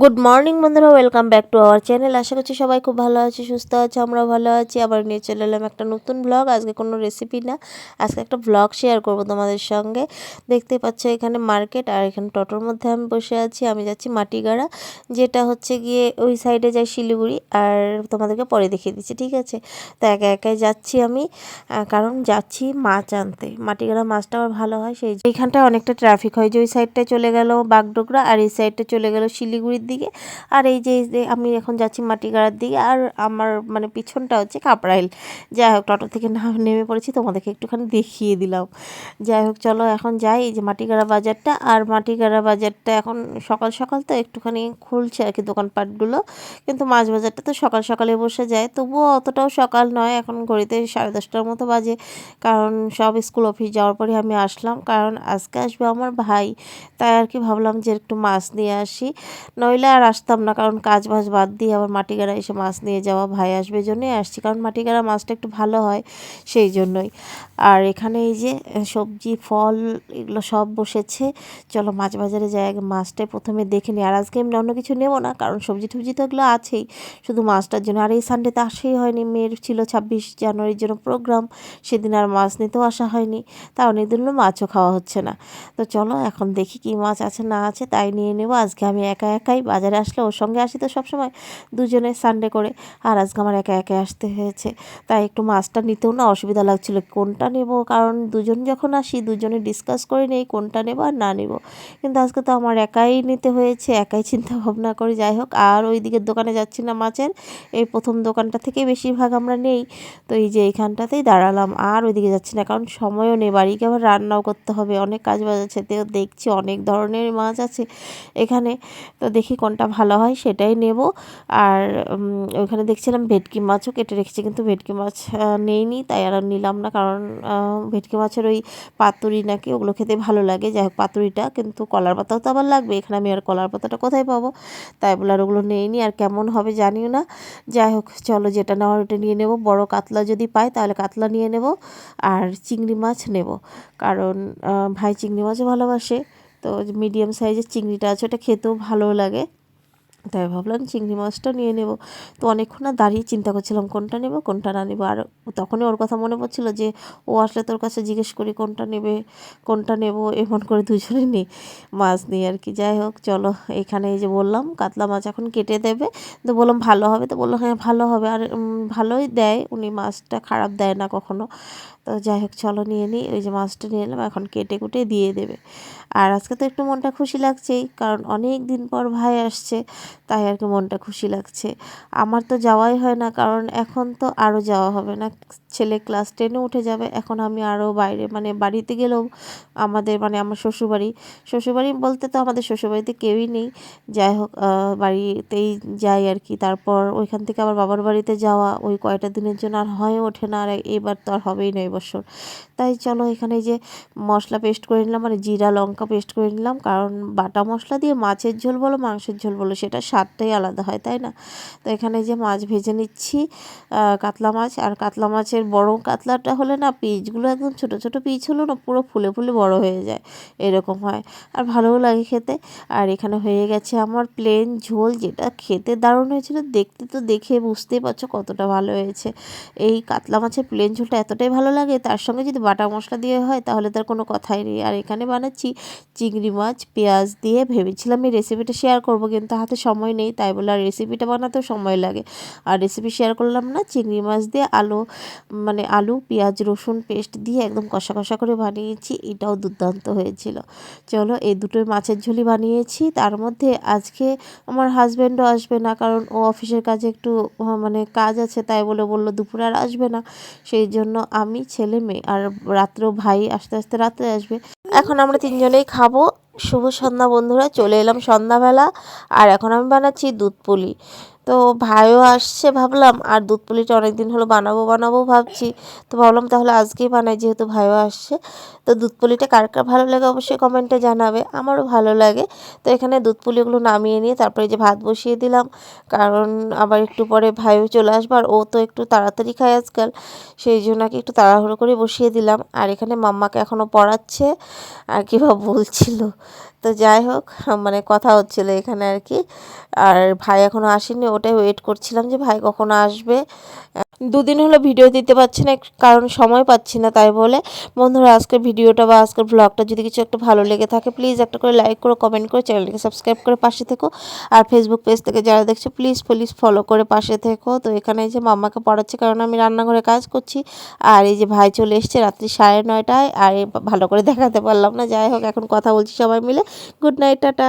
Good morning বন্ধুরা welcome back to our channel আশা করছি সবাই খুব ভালো আছে, সুস্থ আছে আমরা ভালো আছি। আবার নিয়ে চলে এলাম একটা নতুন ব্লগ আজকে কোনো রেসিপি না, আজকে একটা ব্লগ শেয়ার করব তোমাদের সঙ্গে। দেখতে পাচ্ছ এখানে মার্কেট আর এখানে টোটোর মধ্যে আমি বসে আছি। আমি যাচ্ছি মাটিগাড়া, যেটা হচ্ছে গিয়ে ওই সাইডে যাই শিলিগুড়ি আর তোমাদেরকে পরে দেখিয়ে দিচ্ছি, ঠিক আছে? তো একা একাই যাচ্ছি আমি কারণ যাচ্ছি মাছ আনতে। মাটিগাড়া মাছটা আমার ভালো হয়, সেই এইখানটায় অনেকটা ট্রাফিক হয় যে ওই সাইডটায় চলে গেল বাগডোগরা আর এই সাইডটা চলে গেল শিলিগুড়ির দিকে। আর এই যে আমি এখন যাচ্ছি মাটিগাড়ার দিকে, আর আমার মানে পিছনটা হচ্ছে কাপড়াইল। যাই হোক, টোটো থেকে না নেমে পড়েছি, তোমাদেরকে একটুখানি দেখিয়ে দিলাম। যাই হোক, চলো এখন যাই, এই যে মাটিগাড়া বাজারটা। আর মাটিগাড়া বাজারটা এখন সকাল সকাল তো একটুখানি খুলছে আর কি দোকানপাটগুলো। কিন্তু মাছ বাজারটা তো সকাল সকালে বসে যায়। তবুও অতটাও সকাল নয়, এখন ঘড়িতে সাড়ে দশটার মতো বাজে। কারণ সব স্কুল অফিস যাওয়ার পরে আমি আসলাম। কারণ আজকে আসবে আমার ভাই। তাই আর কি ভাবলাম যে একটু মাছ নিয়ে আসি। নইলে আর আসতাম না, কারণ কাজ বাজ বাদ দিয়ে আবার মাটিগাড়া এসে মাছ নিয়ে যাওয়া ভাই আসবে জন্যই আসছি, কারণ মাটিগাড়া মাছটা একটু ভালো হয় সেই জন্যই। আর এখানে এই যে সবজি, ফল এগুলো সব বসেছে, চলো মাছ বাজারে যাই, আগে মাছটাই প্রথমে দেখে নিই। আর আজকে এমনি অন্য কিছু নেব না, কারণ সবজি টবজি তো এগুলো আছেই, শুধু মাছটার জন্য। আর এই সানডেতে আসেই হয়নি মেয়ের ছিল ছাব্বিশ জানুয়ারির জন্য প্রোগ্রাম সেদিন আর মাছ নিতেও আসা হয়নি তা অনেকদিন মাছও খাওয়া হচ্ছে না। তো চলো এখন দেখি কি মাছ আছে না আছে, তাই নিয়ে নেব। আজকে আমি একা একাই বাজারে আসলে ওর সঙ্গে আসি তো সবসময় দুজনে সানডে করে। আর আজকে আমার একা একা আসতে হয়েছে। তাই একটু মাছটা নিতেও না অসুবিধা লাগছিল, কোনটা নেব? কারণ দুজন যখন আসি, দুজনে ডিসকাস করে নেই কোনটা নেব আর না নেব। কিন্তু আজকে তো আমার একাই নিতে হয়েছে, একাই চিন্তা ভাবনা করে। যাই হোক, আর ওই দিকের দোকানে যাচ্ছি না মাছের। এই প্রথম দোকানটা থেকে বেশিরভাগ আমরা নেই। তো এই যে এইখানটাতেই দাঁড়ালাম, আর ওইদিকে যাচ্ছি না। কারণ সময়ও নেই, বাড়িকে আবার রান্নাও করতে হবে। অনেক কাজ বাজ আছে, তো দেখছি অনেক ধরনের মাছ আছে এখানে। তো দেখি কোনটা ভালো হয় সেটাই নেব। আর ওইখানে দেখছিলাম ভেটকি মাছও কেটে রেখেছি কিন্তু ভেটকি মাছ নেইনি তাই আর নিলাম না কারণ ভেটকি মাছের ওই পাতুরি নাকি ওগুলো খেতে ভালো লাগে। যাই হোক পাতুরিটা কিন্তু কলার পাতাও তো আবার লাগবে, এখানে আমি আর কলার পাতাটা কোথায় পাবো? তাই বলে আর ওগুলো নেইনি, আর কেমন হবে জানিও না। যাই হোক, চলো যেটা নেওয়ার ওটা নিয়ে নেব। বড় কাতলা যদি পাই তাহলে কাতলা নিয়ে নেব, আর চিংড়ি মাছ নেব। কারণ ভাই চিংড়ি মাছও ভালোবাসে। তো মিডিয়াম সাইজের চিংড়িটা আছে, ওটা খেতেও ভালো লাগে। তাই ভাবলাম চিংড়ি মাছটা নিয়ে নেব। তো অনেকক্ষণ না দাঁড়িয়ে চিন্তা করছিলাম, কোনটা নেব, কোনটা না নেব। আর তখনই ওর কথা মনে পড়ছিল যে, ও আসলে তোর কাছে জিজ্ঞেস করি কোনটা নেবে, কোনটা নেব, এমন করে দুজনে নিই মাছ নিই আর কি। যাই হোক, চলো এখানে এই যে বললাম, কাতলা মাছ এখন কেটে দেবে। তো বললাম, ভালো হবে? তো বলল হ্যাঁ ভালো হবে। আর ভালোই দেয়। উনি মাছটা খারাপ দেয় না কখনো। তো যাই হোক, চলো নিয়ে নিই। ওই যে মাছটা নিয়ে এলাম, এখন কেটে কুটে দিয়ে দেবে। আর আজকে তো একটু মনটা খুশি লাগছেই, কারণ অনেক দিন পর ভাই আসছে, তাই আর কি মনটা খুশি লাগছে। আমার তো যাওয়াই হয় না, কারণ এখন তো আরও যাওয়া হবে না। ছেলে ক্লাস টেনে উঠে যাবে, এখন আমি আরও বাইরে মানে বাড়িতে গেলেও আমাদের মানে আমার শ্বশুরবাড়ি। শ্বশুরবাড়ি বলতে তো আমাদের শ্বশুরবাড়িতে কেউই নেই। যাই হোক বাড়িতেই যাই আর কি। তারপর ওইখান থেকে আবার বাবার বাড়িতে যাওয়া, ওই কয়টা দিনের জন্য আর হয়ে ওঠে না, আর এবার তো আর হবেই না এবছর তাই চলো এখানে যে মশলা পেস্ট করে নিলাম মানে জিরা লঙ্কা পেস্ট করে নিলাম, কারণ বাটা মশলা দিয়ে মাছের ঝোল বলো, মাংসের ঝোল বলো, সেটা স্বাদটাই আলাদা হয়, তাই না? তো এখানে যে মাছ ভেজে নিচ্ছি কাতলা মাছ, আর কাতলা মাছের বড় কাতলাটা হলে না পিচগুলো একদম ছোট ছোট পিচ হলো না পুরো ফুলে ফুলে বড় হয়ে যায়, এরকম হয়। আর ভালোও লাগে খেতে। আর এখানে হয়ে গেছে আমার প্লেন ঝোল, যেটা খেতে দারুণ হয়েছিল, দেখতে তো দেখে বুঝতেই পারছ কতটা ভালো হয়েছে। এই কাতলা মাছের প্লেন ঝোলটা এতটাই ভালো লাগে তার সঙ্গে যদি বাটা মশলা দিয়ে হয় তাহলে তার কোনো কথাই নেই। আর এখানে বানাচ্ছি চিংড়ি মাছ, পেঁয়াজ দিয়ে ভেবেছিলাম এই রেসিপিটা শেয়ার করব কিন্তু হাতে সময় নেই, তাই বলে আর রেসিপিটা বানাতেও সময় লাগে। আর রেসিপি শেয়ার করলাম না, চিংড়ি মাছ দিয়ে আলু মানে আলু, পেঁয়াজ, রসুন পেস্ট দিয়ে একদম কষা কষা করে বানিয়েছি, এটাও দুর্দান্ত হয়েছিল। চলো এই দুটোই মাছের ঝোলই বানিয়েছি, তার মধ্যে আজকে আমার হাজব্যান্ডও আসবে না, কারণ ও অফিসের কাজে একটু মানে কাজ আছে, তাই বলে বলল দুপুরে আর আসবে না। সেই জন্য আমি ছেলে মেয়ে আর রাত্রেও ভাই আস্তে আস্তে রাত্রে আসবে। এখন আমরা তিনজনেই খাব। শুভ সন্ধ্যা বন্ধুরা, চলে এলাম সন্ধ্যাবেলা। আর এখন আমি বানাচ্ছি দুধ পুলি। তো ভাইও আসছে ভাবলাম, আর দুধ পুলিটা অনেকদিন হলো বানাবো বানাবো ভাবছি। তো ভাবলাম তাহলে আজকেই বানাই, যেহেতু ভাইও আসছে। তো দুধ পুলিটা কার কার ভালো লাগে অবশ্যই কমেন্টে জানাবে, আমারও ভালো লাগে। তো এখানে দুধ পুলিগুলো নামিয়ে নিয়ে তারপরে যে ভাত বসিয়ে দিলাম, কারণ আবার একটু পরে ভাইও চলে আসবে, আর ও তো একটু তাড়াতাড়ি খায় আজকাল। সেই জন্য একটু তাড়াহুড়ো করে বসিয়ে দিলাম। আর এখানে মাম্মাকে এখনও পড়াচ্ছে, আর কি বা বলছিল। তো যাই হোক মানে কথা হচ্ছিল এখানে আর কি। আর ভাই এখনও আসেনি, ওটাই ওয়েট করছিলাম যে ভাই কখন আসবে। দুদিন হলো ভিডিও দিতে পারছি না, কারণ সময় পাচ্ছি না তাই বলে। বন্ধুরা, আজকের ভিডিওটা বা আজকের ব্লগটা যদি কিছু একটা ভালো লেগে থাকে প্লিজ একটা করে লাইক করো কমেন্ট করে চ্যানেলকে সাবস্ক্রাইব করে পাশে থেকো। আর ফেসবুক পেজ থেকে যারা দেখছ প্লিজ প্লিজ ফলো করে পাশে থেকো। তো এখানে এই যে মাম্মাকে পড়াচ্ছি, কারণ আমি রান্নাঘরে কাজ করছি। আর এই যে ভাই চলে এসছে রাত্রি সাড়ে নয়টায়, আর ভালো করে দেখাতে পারলাম না। যাই হোক, এখন কথা বলছি সবাই মিলে। Good night tata.